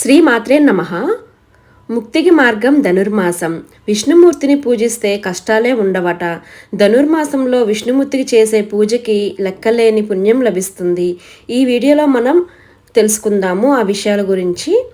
శ్రీమాత్రే నమ. ముక్తికి మార్గం ధనుర్మాసం. విష్ణుమూర్తిని పూజిస్తే కష్టాలే ఉండవట. ధనుర్మాసంలో విష్ణుమూర్తికి చేసే పూజకి లెక్కలేని పుణ్యం లభిస్తుంది. ఈ వీడియోలో మనం తెలుసుకుందాము ఆ విషయాల గురించి.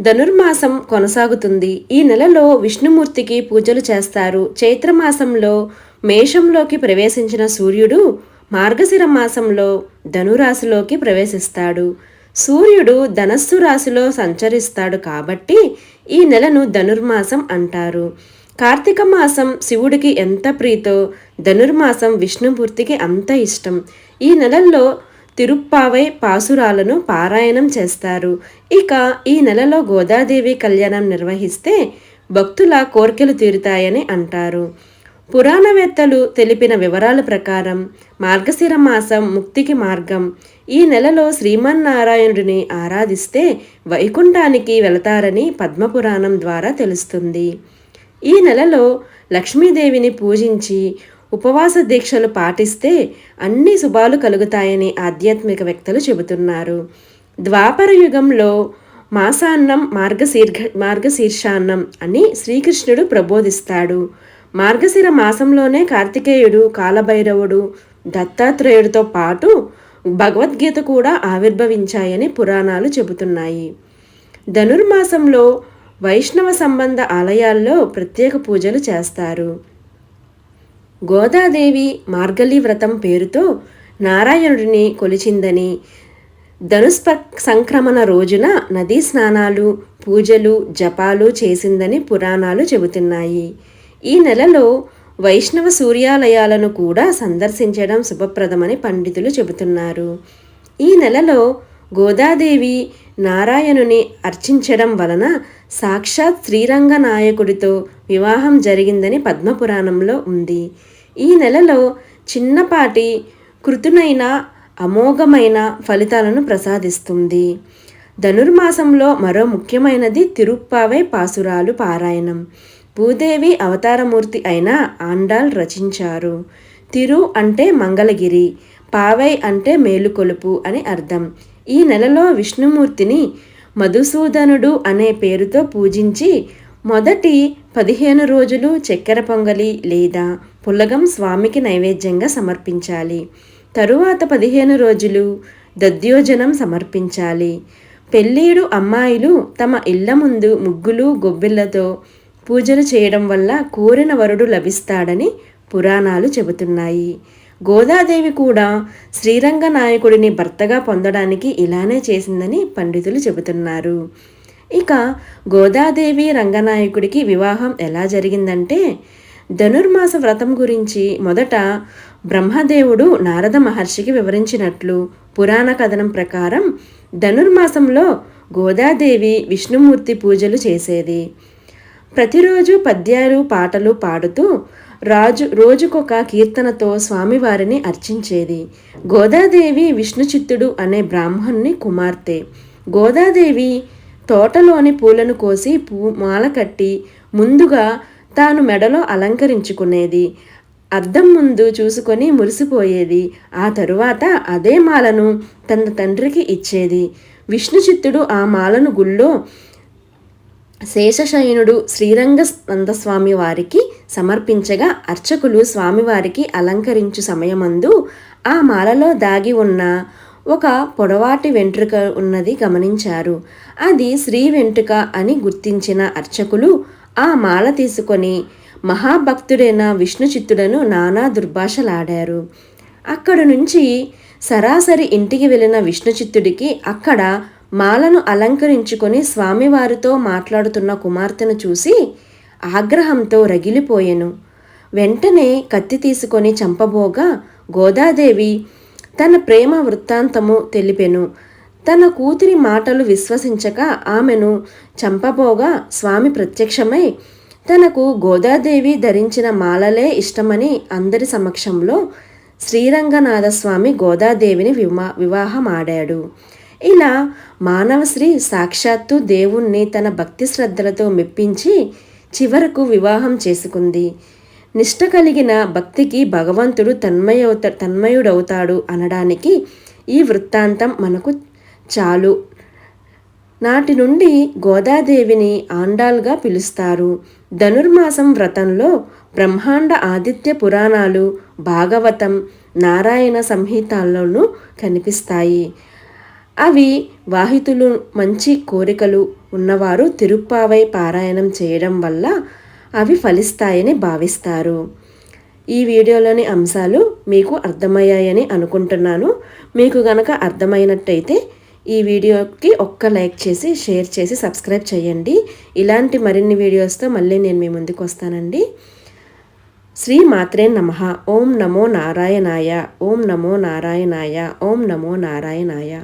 ధనుర్మాసం కొనసాగుతుంది. ఈ నెలలో విష్ణుమూర్తికి పూజలు చేస్తారు. చైత్రమాసంలో మేషంలోకి ప్రవేశించిన సూర్యుడు మార్గశిర మాసంలో ధనురాశిలోకి ప్రవేశిస్తాడు. సూర్యుడు ధనస్సు రాశిలో సంచరిస్తాడు కాబట్టి ఈ నెలను ధనుర్మాసం అంటారు. కార్తీక మాసం శివుడికి ఎంత ప్రీతో ధనుర్మాసం విష్ణుమూర్తికి అంత ఇష్టం. ఈ నెలల్లో తిరుప్పావై పాసురాలను పారాయణం చేస్తారు. ఇక ఈ నెలలో గోదాదేవి కళ్యాణం నిర్వహిస్తే భక్తుల కోర్కెలు తీరుతాయని అంటారు. పురాణవేత్తలు తెలిపిన వివరాల ప్రకారం మార్గశిర మాసం ముక్తికి మార్గం. ఈ నెలలో శ్రీమన్నారాయణుడిని ఆరాధిస్తే వైకుంఠానికి వెళతారని పద్మపురాణం ద్వారా తెలుస్తుంది. ఈ నెలలో లక్ష్మీదేవిని పూజించి ఉపవాస దీక్షలు పాటిస్తే అన్ని శుభాలు కలుగుతాయని ఆధ్యాత్మిక వ్యక్తులు చెబుతున్నారు. ద్వాపర యుగంలో మాసాన్నం మార్గశీర్ఘ మార్గశీర్షాన్నం అని శ్రీకృష్ణుడు ప్రబోధిస్తాడు. మార్గశిర మాసంలోనే కార్తికేయుడు కాలభైరవుడు దత్తాత్రేయుడితో పాటు భగవద్గీత కూడా ఆవిర్భవించాయని పురాణాలు చెబుతున్నాయి. ధనుర్మాసంలో వైష్ణవ సంబంధ ఆలయాల్లో ప్రత్యేక పూజలు చేస్తారు. గోదాదేవి మార్గలి వ్రతం పేరుతో నారాయణుడిని కొలిచిందని ధనుస్ప సంక్రమణ రోజున నదీ స్నానాలు పూజలు జపాలు చేసిందని పురాణాలు చెబుతున్నాయి. ఈ నెలలో వైష్ణవ సూర్యాలయాలను కూడా సందర్శించడం శుభప్రదమని పండితులు చెబుతున్నారు. ఈ నెలలో గోదాదేవి నారాయణుని అర్చించడం వలన సాక్షాత్ శ్రీరంగ నాయకుడితో వివాహం జరిగిందని పద్మపురాణంలో ఉంది. ఈ నెలలో చిన్నపాటి కృతునైన అమోఘమైన ఫలితాలను ప్రసాదిస్తుంది. ధనుర్మాసంలో మరో ముఖ్యమైనది తిరుప్పావై పాసురాలు పారాయణం. భూదేవి అవతారమూర్తి అయిన ఆండాల్ రచించారు. తిరు అంటే మంగళగిరి పావై అంటే మేలుకొలుపు అని అర్థం. ఈ నెలలో విష్ణుమూర్తిని మధుసూదనుడు అనే పేరుతో పూజించి మొదటి పదిహేను రోజులు చక్కెర పొంగలి లేదా పుల్లగం స్వామికి నైవేద్యంగా సమర్పించాలి. తరువాత పదిహేను రోజులు దద్యోజనం సమర్పించాలి. పెళ్ళీడు అమ్మాయిలు తమ ఇళ్ళ ముందు ముగ్గులు గొబ్బిళ్ళతో పూజలు చేయడం వల్ల కోరిన వరుడు లభిస్తాడని పురాణాలు చెబుతున్నాయి. గోదాదేవి కూడా శ్రీరంగ నాయకుడిని భర్తగా పొందడానికి ఇలానే చేసిందని పండితులు చెబుతున్నారు. ఇక గోదాదేవి రంగనాయకుడికి వివాహం ఎలా జరిగిందంటే ధనుర్మాస వ్రతం గురించి మొదట బ్రహ్మదేవుడు నారద మహర్షికి వివరించినట్లు పురాణ కథనం ప్రకారం ధనుర్మాసంలో గోదాదేవి విష్ణుమూర్తి పూజలు చేసేది. ప్రతిరోజు పద్యాలు పాటలు పాడుతూ రాజు రోజుకొక కీర్తనతో స్వామివారిని అర్చించేది. గోదాదేవి విష్ణుచిత్తుడు అనే బ్రాహ్మణుని కుమార్తె. గోదాదేవి తోటలోని పూలను కోసి పూ మాల కట్టి ముందుగా తాను మెడలో అలంకరించుకునేది. అద్దం ముందు చూసుకొని మురిసిపోయేది. ఆ తరువాత అదే మాలను తన తండ్రికి ఇచ్చేది. విష్ణుచిత్తుడు ఆ మాలను గుళ్ళో శేషశయనుడు శ్రీరంగ నందస్వామి వారికి సమర్పించగా అర్చకులు స్వామివారికి అలంకరించు సమయమందు ఆ మాలలో దాగి ఉన్న ఒక పొడవాటి వెంట్రుక ఉన్నది గమనించారు. అది శ్రీ వెంట్రుక అని గుర్తించిన అర్చకులు ఆ మాల తీసుకొని మహాభక్తుడైన విష్ణుచిత్తుడను నానా దుర్భాషలాడారు. అక్కడ నుంచి సరాసరి ఇంటికి వెళ్ళిన విష్ణుచిత్తుడికి అక్కడ మాలను అలంకరించుకొని స్వామివారితో మాట్లాడుతున్న కుమార్తెను చూసి ఆగ్రహంతో రగిలిపోయెను. వెంటనే కత్తి తీసుకొని చంపబోగా గోదాదేవి తన ప్రేమ వృత్తాంతము తెలిపెను. తన కూతురి మాటలు విశ్వసించక ఆమెను చంపబోగా స్వామి ప్రత్యక్షమై తనకు గోదాదేవి ధరించిన మాలలే ఇష్టమని అందరి సమక్షంలో శ్రీరంగనాథస్వామి గోదాదేవిని విమా వివాహమాడాడు. ఇలా మానవశ్రీ సాక్షాత్తు దేవుణ్ణి తన భక్తి శ్రద్ధలతో మెప్పించి చివరకు వివాహం చేసుకుంది. నిష్ట కలిగిన భక్తికి భగవంతుడు తన్మయవుత తన్మయుడవుతాడు అనడానికి ఈ వృత్తాంతం మనకు చాలు. నాటి నుండి గోదాదేవిని ఆండాల్గా పిలుస్తారు. ధనుర్మాసం వ్రతంలో బ్రహ్మాండ ఆదిత్య పురాణాలు భాగవతం నారాయణ సంహితాల్లోనూ కనిపిస్తాయి. అవి వాహితులు మంచి కోరికలు ఉన్నవారు తిరుప్పావై పారాయణం చేయడం వల్ల అవి ఫలిస్తాయని భావిస్తారు. ఈ వీడియోలోని అంశాలు మీకు అర్థమయ్యాయని అనుకుంటున్నాను. మీకు గనక అర్థమైనట్టయితే ఈ వీడియోకి ఒక్క లైక్ చేసి షేర్ చేసి సబ్స్క్రైబ్ చేయండి. ఇలాంటి మరిన్ని వీడియోస్తో మళ్ళీ నేను మీ ముందుకు వస్తానండి. శ్రీ మాత్రే నమ. ఓం నమో నారాయణాయ. ఓం నమో నారాయణాయ. ఓం నమో నారాయణాయ.